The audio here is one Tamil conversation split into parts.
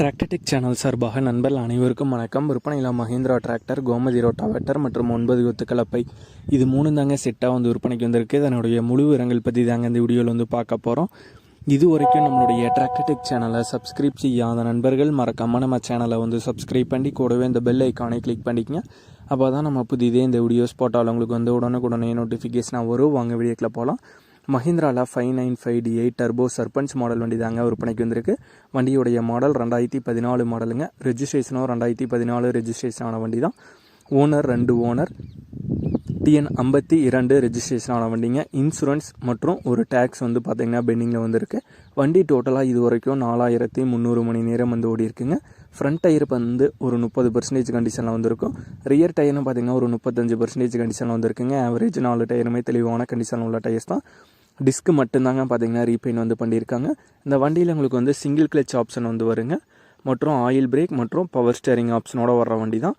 டிராக்டர்டெக் சேனல் சார்பாக நண்பர்கள் அனைவருக்கும் வணக்கம். விற்பனையில் மஹேந்திரா டிராக்டர் கோமதி ரோட்டாவேட்டர் மற்றும் ஒன்பது கொத்து கலப்பை இது மூணு தாங்க செட்டாக வந்து விற்பனைக்கு வந்திருக்கு. இதனுடைய முழு விவரங்கள் பற்றி தாங்க இந்த வீடியோவில் வந்து பார்க்க போகிறோம் இது வரைக்கும் நம்மளுடைய டிராக்டர்டெக் சேனலை சப்ஸ்கிரைப் செய்யாத நண்பர்கள் மறக்காமல் நம்ம சேனலை வந்து சப்ஸ்கிரைப் பண்ணி கூடவே இந்த பெல் ஐக்கானை கிளிக் பண்ணிக்கங்க. அப்போ தான் நம்ம புதிதே இந்த வீடியோஸ் போட்டால் உங்களுக்கு வந்து உடனுக்குடனே நோட்டிஃபிகேஷனாக வரும். வாங்க வீடியோக்கில் போகலாம் மஹிந்திராவில் five nine five D eight turbo Sarpanch model வண்டி தாங்க விற்பனைக்கு வந்திருக்கு. வண்டியுடைய மாடல் ரெண்டாயிரத்தி பதினாலு மாடலுங்க. ரெஜிஸ்ட்ரேஷனும் ரெண்டாயிரத்தி பதினாலு ரெஜிஸ்ட்ரேஷன் ஆன வண்டி தான் ஓனர் ரெண்டு ஓனர் டிஎன் ஐம்பத்தி இரண்டு ரெஜிஸ்ட்ரேஷன் ஆன வண்டிங்க. இன்சூரன்ஸ் மற்றும் ஒரு டேக்ஸ் வந்து பார்த்திங்கன்னா பெண்டிங்கில் வந்திருக்கு. வண்டி டோட்டலாக இது வரைக்கும் நாலாயிரத்தி முந்நூறு மணி நேரம் வந்து ஓடி இருக்குங்க ஃப்ரண்ட் டயர் வந்து ஒரு முப்பது பர்சன்டேஜ் கண்டிஷனில் வந்திருக்கும் ரியர் டயர்னு பார்த்தீங்கன்னா ஒரு முப்பத்தஞ்சு பர்சன்டேஜ் கண்டிஷனில் வந்திருக்குங்க. ஆவரேஜ் நாலு டயருமே தெளிவான கண்டிஷனில் உள்ள டயர்ஸ் தான். டிஸ்க்கு மட்டும்தாங்க பார்த்தீங்கன்னா ரீபெயின் வந்து பண்ணியிருக்காங்க. இந்த வண்டியில் உங்களுக்கு வந்து சிங்கிள் கிளச் ஆப்ஷன் வந்து வருங்க. மற்றும் ஆயில் பிரேக் மற்றும் பவர் ஸ்டேரிங் ஆப்ஷனோட வர்ற வண்டி தான்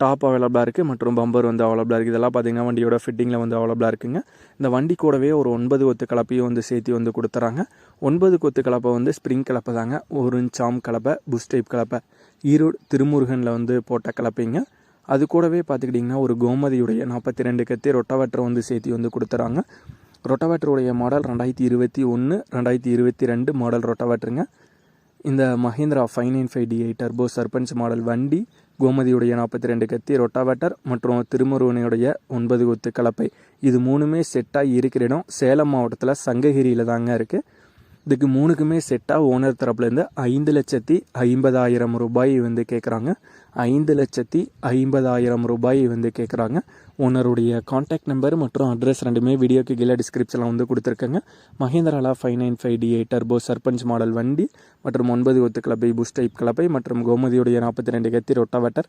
டாப் அவைலபிளாக இருக்குது மற்றும் பம்பர் வந்து அவைலபிளாக இருக்குது இதெல்லாம் பார்த்தீங்கன்னா வண்டியோட ஃபிட்டிங்கில் வந்து அவைலபிளாக இருக்குங்க. இந்த வண்டி கூடவே ஒரு ஒன்பது கொத்து கலப்பையும் வந்து சேர்த்து வந்து கொடுத்துறாங்க. ஒன்பது கொத்து கலப்பை வந்து ஸ்ப்ரிங் கலப்பை தாங்க. ஒரு சாம் கலப்பை புஷ் டைப் கலப்பை. ஈரோடு திருமுருகனில் வந்து போட்ட கலப்பைங்க. அது கூடவே பார்த்துக்கிட்டிங்கன்னா ஒரு கோமதியுடைய நாற்பத்தி ரெண்டு கத்தி ரொட்டவட்டரை வந்து சேர்த்து வந்து கொடுத்துறாங்க. ரொட்டவேட்டருடைய மாடல் ரெண்டாயிரத்தி இருபத்தி ஒன்று ரெண்டாயிரத்தி இருபத்தி ரெண்டு மாடல் ரொட்டவேட்டருங்க. இந்த Mahindra five nine five D eight turbo Sarpanch model வண்டி கோமதியுடைய நாற்பத்தி ரெண்டு கத்தி ரொட்டாவேட்டர் மற்றும் திருமுருகனையுடைய ஒன்பது கொத்து கலப்பை. இது மூணுமே செட்டாக இருக்கிற இடம் சேலம் மாவட்டத்தில் சங்ககிரியில் தாங்க இருக்குது இதுக்கு மூணுக்குமே செட்டாக ஓனர் தரப்புலேருந்து ஐந்து லட்சத்தி ஐம்பதாயிரம் ரூபாய் வந்து கேட்குறாங்க ஐந்து லட்சத்தி ஐம்பதாயிரம் ரூபாய் வந்து கேட்குறாங்க ஓனருடைய காண்டாக்ட் நம்பர் மற்றும் அட்ரஸ் ரெண்டுமே வீடியோக்கு கீழே டிஸ்கிரிப்ஷனில் வந்து கொடுத்துருக்கேங்க. மஹேந்திராலா five nine five D eight turbo Sarpanch model வண்டி மற்றும் ஒன்பது ஒத்து கலப்பை புஷ் டைப் கலப்பை மற்றும் கோமதியுடைய நாற்பத்தி ரெண்டு கத்தி ரொட்டாவட்டர்